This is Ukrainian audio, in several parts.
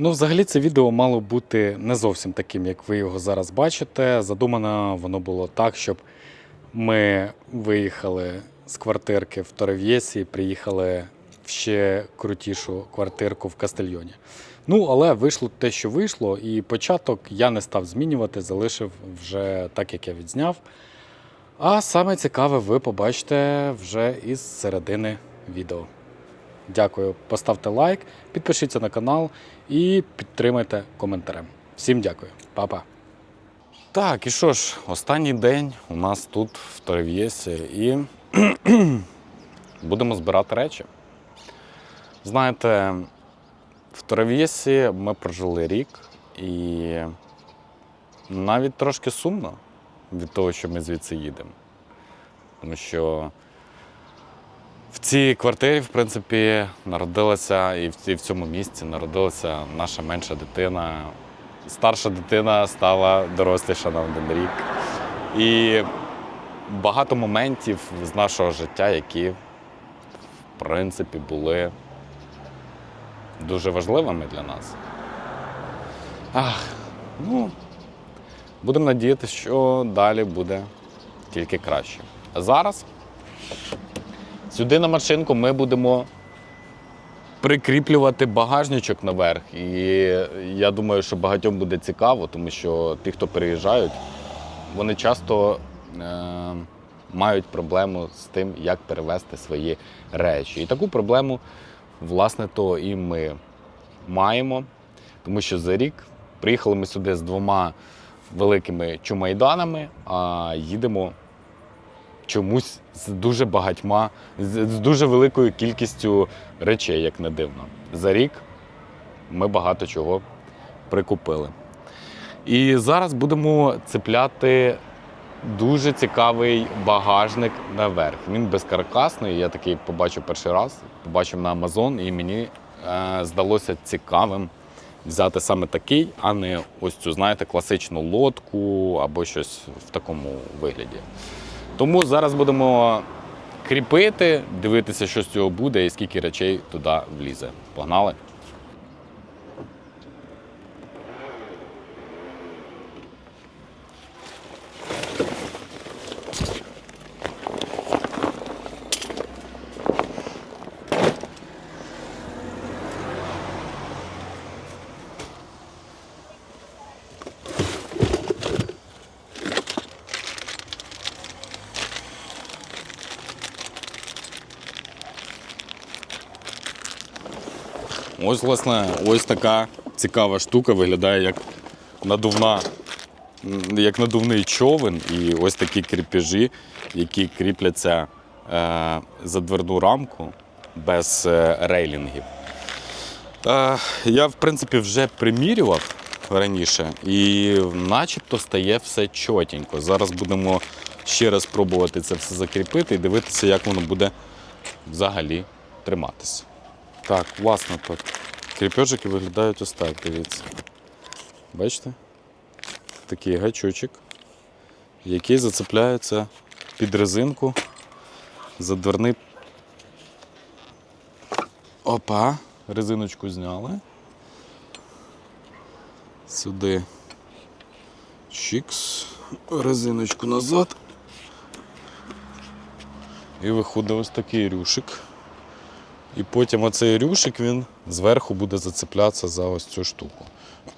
Ну, взагалі, це відео мало бути не зовсім таким, як ви його зараз бачите. Задумано воно було так, щоб ми виїхали з квартирки в Торев'єсі, приїхали в ще крутішу квартирку в Кастельйоні. Ну, але вийшло те, що вийшло, і початок я не став змінювати, залишив вже так, як я відзняв. А саме цікаве ви побачите вже із середини відео. Дякую. Поставте лайк, підпишіться на канал і підтримайте коментарем. Всім дякую, Па-па. Так, і що ж, останній день у нас тут в Торев'єсі і будемо збирати речі. Знаєте, в Торев'єсі ми прожили рік і навіть трошки сумно від того, що ми звідси їдемо. Тому що в цій квартирі, в принципі, народилася і в, цьому місці народилася наша менша дитина. Старша дитина стала доросліша на один рік. І багато моментів з нашого життя, які, в принципі, були дуже важливими для нас. Ах, ну, будемо надіятися, що далі буде тільки краще. А зараз Сюди на машинку ми будемо прикріплювати багажничок наверх. І я думаю, що багатьом буде цікаво, тому що ті, хто переїжджають, вони часто е, мають проблему з тим, як перевезти свої речі. І таку проблему, власне, то і ми маємо, тому що за рік приїхали ми сюди з двома великими чумайданами, а їдемо чомусь з дуже багатьма, з, дуже великою кількістю речей, як не дивно. За рік ми багато чого прикупили. І зараз будемо цепляти дуже цікавий багажник наверх. Він безкаркасний. Я такий побачив перший раз, побачив на Amazon, і мені е, здалося цікавим взяти саме такий, а не ось цю, знаєте, класичну лодку або щось в такому вигляді. Тому зараз будемо кріпити, дивитися, що з цього буде і скільки речей туди влізе. Погнали! Ось, власне, ось така цікава штука виглядає як надувна, як надувний човен, і ось такі кріпежі, які кріпляться е, за дверну рамку без е, рейлінгів. Та я, в принципі, вже примірював раніше, і начебто стає все чотенько. Зараз будемо ще раз пробувати це все закріпити і дивитися, як воно буде взагалі триматися. Так, власне тут. Кріпежики виглядають ось так, дивіться. Бачите? Такий гачочок, який зацепляється під резинку за дверний. Опа, резиночку зняли. Сюди чікс, резиночку назад. І виходить ось такий рюшик. І потім оцей рюшик він зверху буде зацеплятися за ось цю штуку.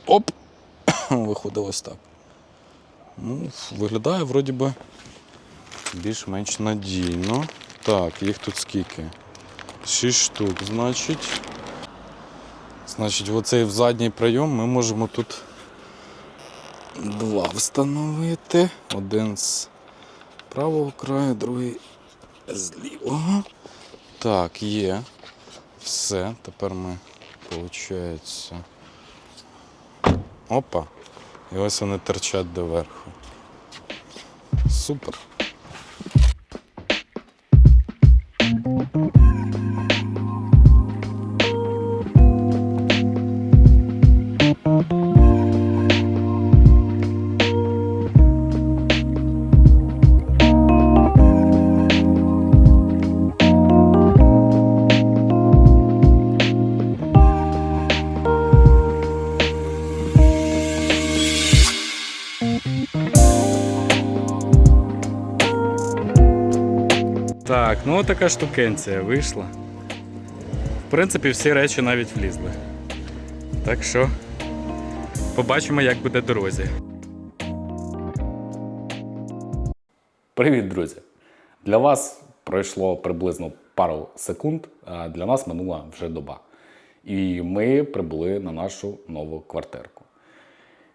Оп! Виходить ось так. Ну, виглядає вроді би більш-менш надійно. Так, їх тут скільки? Шість штук, значить. Значить, в оцей задній прийом ми можемо тут два встановити. Один з правого краю, другий з лівого. Так, є. Все, тепер ми, виходить. Опа. І ось вони торчать доверху. Супер. Так, ну така штукенція вийшла. В принципі, всі речі навіть влізли. Так що побачимо, як буде дорозі. Привіт, друзі! Для вас пройшло приблизно пару секунд, а для нас минула вже доба. І ми прибули на нашу нову квартирку.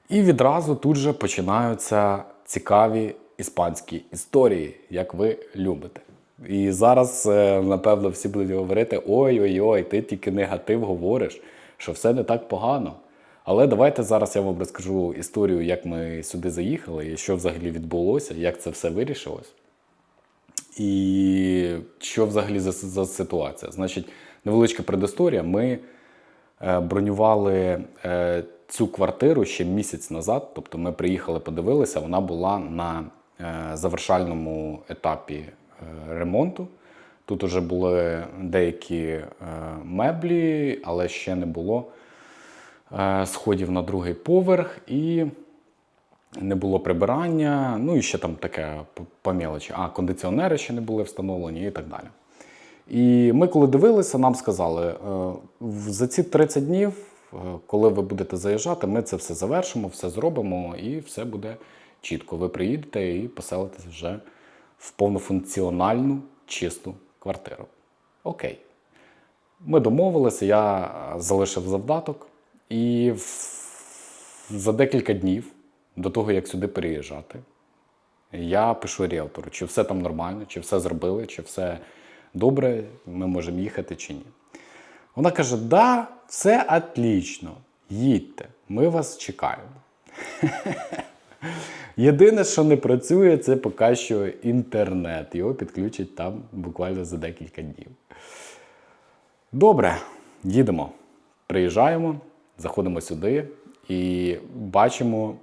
І відразу тут же починаються цікаві іспанські історії, як ви любите. І зараз, е, напевно, всі будуть говорити: ой-ой-ой, ти тільки негатив говориш, що все не так погано. Але давайте зараз я вам розкажу історію, як ми сюди заїхали, і що взагалі відбулося, як це все вирішилось. І що взагалі за, за ситуація? Значить, невеличка предісторія. Ми е, бронювали е, цю квартиру ще місяць назад. Тобто ми приїхали, подивилися, вона була на е, завершальному етапі ремонту. Тут вже були деякі е, меблі, але ще не було е, сходів на другий поверх. І не було прибирання, ну і ще там таке по-. А кондиціонери ще не були встановлені і так далі. І ми, коли дивилися, нам сказали: е, за ці 30 днів, е, коли ви будете заїжджати, ми це все завершимо, все зробимо, і все буде чітко. Ви приїдете і поселитесь вже в повнофункціональну чисту квартиру. Окей. Ми домовилися, я е, залишив завдаток, і за декілька днів до того, як сюди переїжджати, я пишу ріелтору, чи все там нормально, чи все зробили, чи все добре, ми можемо їхати чи ні. Вона каже: да, все отлично, їдьте, ми вас чекаємо. Єдине, що не працює, це поки що інтернет. Його підключать там буквально за декілька днів. Добре, їдемо. Приїжджаємо, заходимо сюди і бачимо,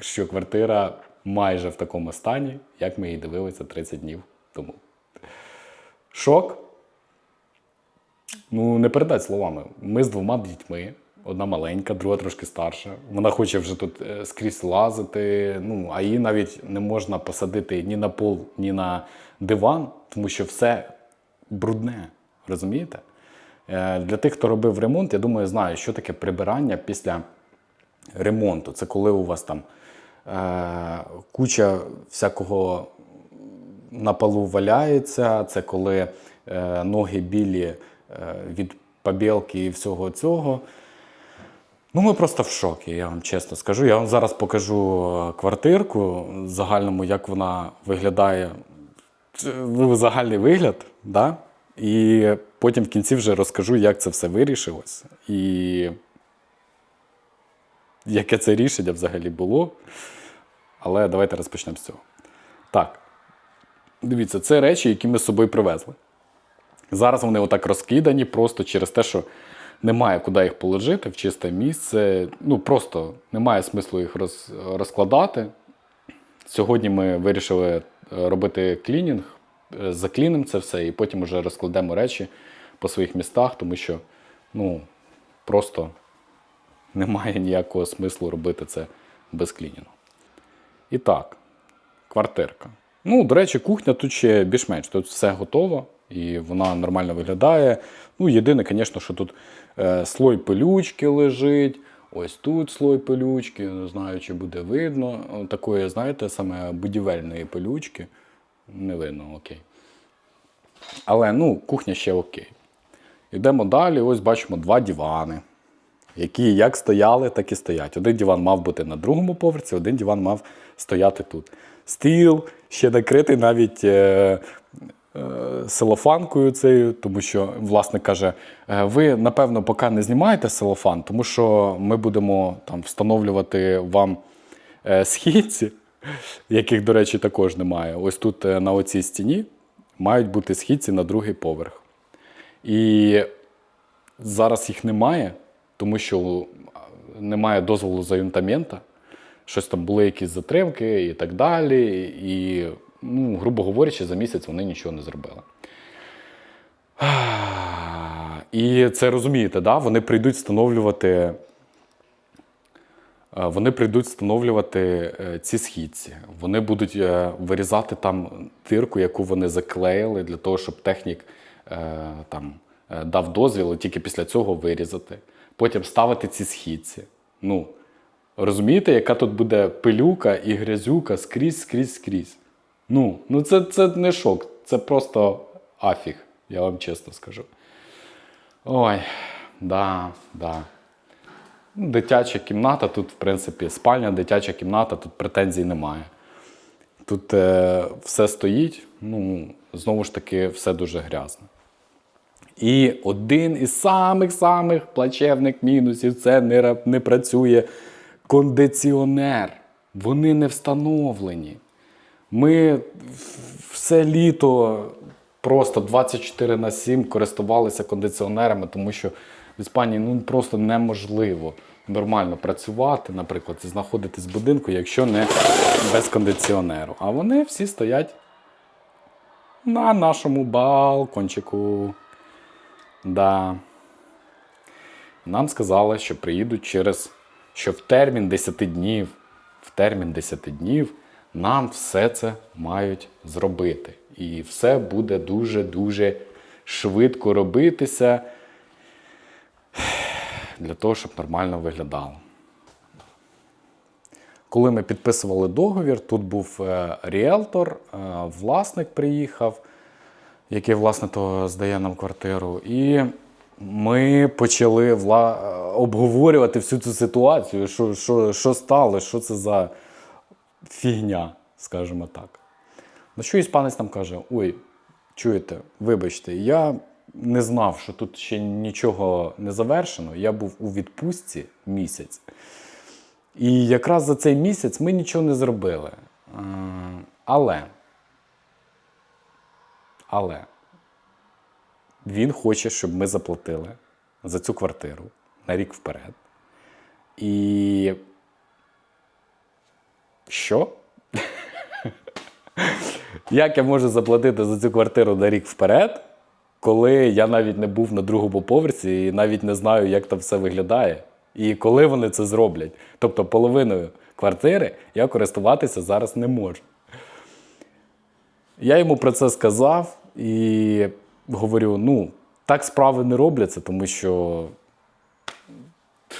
що квартира майже в такому стані, як ми її дивилися 30 днів тому. Шок. Ну, не передать словами. Ми з двома дітьми. Одна маленька, друга трошки старша. Вона хоче вже тут е, скрізь лазити. Ну, а її навіть не можна посадити ні на пол, ні на диван, тому що все брудне. Розумієте? Е, Для тих, хто робив ремонт, я думаю, знає, що таке прибирання після ремонту. Це коли у вас там е, куча всякого на полу валяється, це коли е, ноги білі е, від побілки і всього цього. Ну, ми просто в шокі, я вам чесно скажу. Я вам зараз покажу е, квартирку в загальному, як вона виглядає. Ну, загальний вигляд, да? і потім в кінці вже розкажу, як це все вирішилось. І яке це рішення взагалі було. Але давайте розпочнемо з цього. Так. Дивіться, це речі, які ми з собою привезли. Зараз вони отак розкидані просто через те, що немає куди їх положити в чисте місце. Ну, просто немає смислу їх роз, розкладати. Сьогодні ми вирішили е, робити клінінг, е, заклінимо це все і потім вже розкладемо речі по своїх містах, тому що ну, просто немає ніякого смислу робити це без клінінгу. І так, квартирка. Ну, до речі, кухня тут ще більш-менш. Тут все готово і вона нормально виглядає. Ну, єдине, звісно, що тут е, слой пилючки лежить. Ось тут слой пилючки, не знаю, чи буде видно. Такої, знаєте, саме будівельної пилючки. Не видно, окей. Але ну, кухня ще окей. Йдемо далі, ось бачимо два дивани, які як стояли, так і стоять. Один диван мав бути на другому поверсі, один диван мав стояти тут. Стіл ще накритий навіть е, селофанкою цією, тому що власник каже: «Е, ви, напевно, поки не знімаєте селофан, тому що ми будемо там встановлювати вам е, східці, яких, до речі, також немає. Ось тут е, на оцій стіні мають бути східці на другий поверх. І зараз їх немає, тому що немає дозволу за юнтамента. Щось там були якісь затримки і так далі. І, ну, грубо говорячи, за місяць вони нічого не зробили. І це розумієте, да? вони прийдуть встановлювати Е, Вони прийдуть встановлювати е, ці східці. Вони будуть е, вирізати там дирку, яку вони заклеїли, для того, щоб технік там дав дозвіл, і тільки після цього вирізати. Потім ставити ці східці. Ну, розумієте, яка тут буде пилюка і грязюка скрізь, скрізь, скрізь. Ну, ну це, це не шок, це просто афіг, я вам чесно скажу. Ой, да, да. Ну, Дитяча кімната, тут, в принципі, спальня, дитяча кімната, тут претензій немає. Тут е, все стоїть, ну, знову ж таки, все дуже грязно. І один із самих-самих плачевних мінусів це не, не працює кондиціонер. Вони не встановлені. Ми все літо просто 24 на 7 користувалися кондиціонерами, тому що в Іспанії ну, просто неможливо нормально працювати, наприклад, і знаходитись в будинку, якщо не без кондиціонеру. А вони всі стоять на нашому балкончику. Да. Нам сказали, що приїдуть через що в термін 10 днів, в термін 10 днів нам все це мають зробити. І все буде дуже-дуже швидко робитися для того, щоб нормально виглядало. Коли ми підписували договір, тут був е, ріелтор, е, власник приїхав, який власне то здає нам квартиру. І ми почали е, обговорювати всю цю ситуацію, що, що, що стало, що це за фігня, скажімо так. На що іспанець нам каже: ой, чуєте, вибачте, я не знав, що тут ще нічого не завершено. Я був у відпустці місяць. І якраз за цей місяць ми нічого не зробили. Е, Але, але він хоче, щоб ми заплатили за цю квартиру на рік вперед. І що? Як я можу заплатити за цю квартиру на рік вперед, коли я навіть не був на другому поверсі і навіть не знаю, як там все виглядає, і коли вони це зроблять? Тобто половиною квартири я користуватися зараз не можу. Я йому про це сказав і говорю: ну, так справи не робляться, тому що.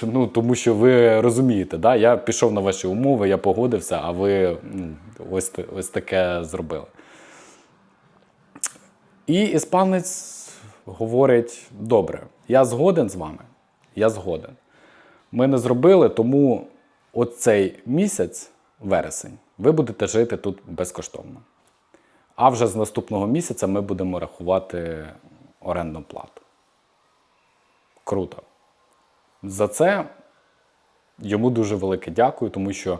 Ну, тому що ви розумієте, да? я пішов на ваші умови, я погодився, а ви ну, ось, ось таке зробили. І іспанець говорить: добре, я згоден з вами, я згоден. Ми не зробили, тому оцей місяць, вересень, ви будете жити тут безкоштовно. А вже з наступного місяця ми будемо рахувати орендну плату. Круто. За це йому дуже велике дякую, тому що,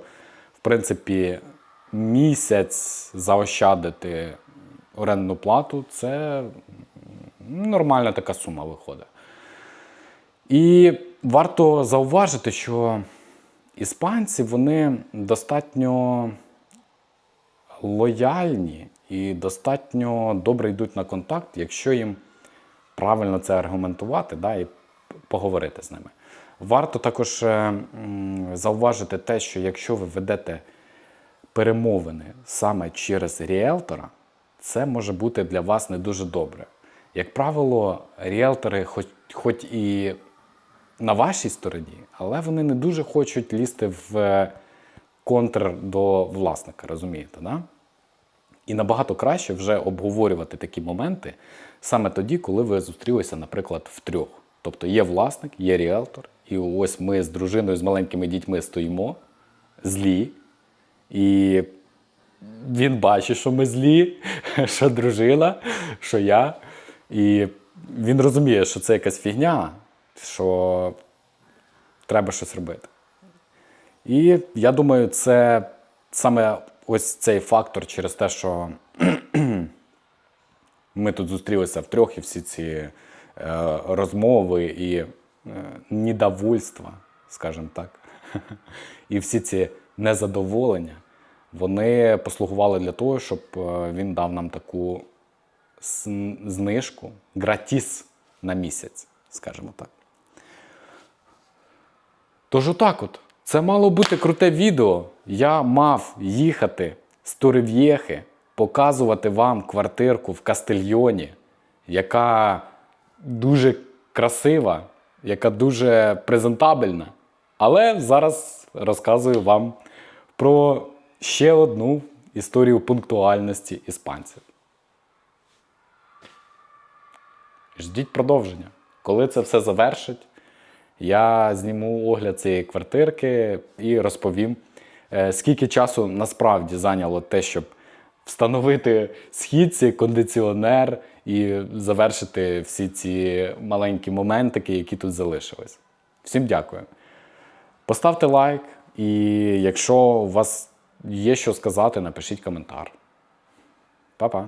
в принципі, місяць заощадити орендну плату це нормальна така сума виходить. І варто зауважити, що іспанці вони достатньо лояльні і достатньо добре йдуть на контакт, якщо їм правильно це аргументувати да, і поговорити з ними. Варто також е, зауважити те, що якщо ви ведете перемовини саме через ріелтора, це може бути для вас не дуже добре. Як правило, ріелтори, хоч, хоч і на вашій стороні, але вони не дуже хочуть лізти в е, контр до власника, розумієте? Да? І набагато краще вже обговорювати такі моменти саме тоді, коли ви зустрілися, наприклад, втрьох. Тобто є власник, є ріелтор, і ось ми з дружиною, з маленькими дітьми стоїмо, злі, і він бачить, що ми злі, що дружина, що я. І він розуміє, що це якась фігня, що треба щось робити. І я думаю, це саме ось цей фактор через те, що ми тут зустрілися втрьох, і всі ці розмови і е, недовольства, скажімо так, і всі ці незадоволення, вони послугували для того, щоб е, він дав нам таку знижку, гратіс на місяць, скажімо так. Тож отак от. Це мало бути круте відео. Я мав їхати з Турев'єхи, показувати вам квартирку в Кастильйоні, яка дуже красива, яка дуже презентабельна. Але зараз розказую вам про ще одну історію пунктуальності іспанців. Ждіть продовження. Коли це все завершить, я зніму огляд цієї квартирки і розповім, е, скільки часу насправді зайняло те, щоб встановити східці, кондиціонер і завершити всі ці маленькі моментики, які тут залишились. Всім дякую. Поставте лайк, і якщо у вас є що сказати, напишіть коментар. Па-па!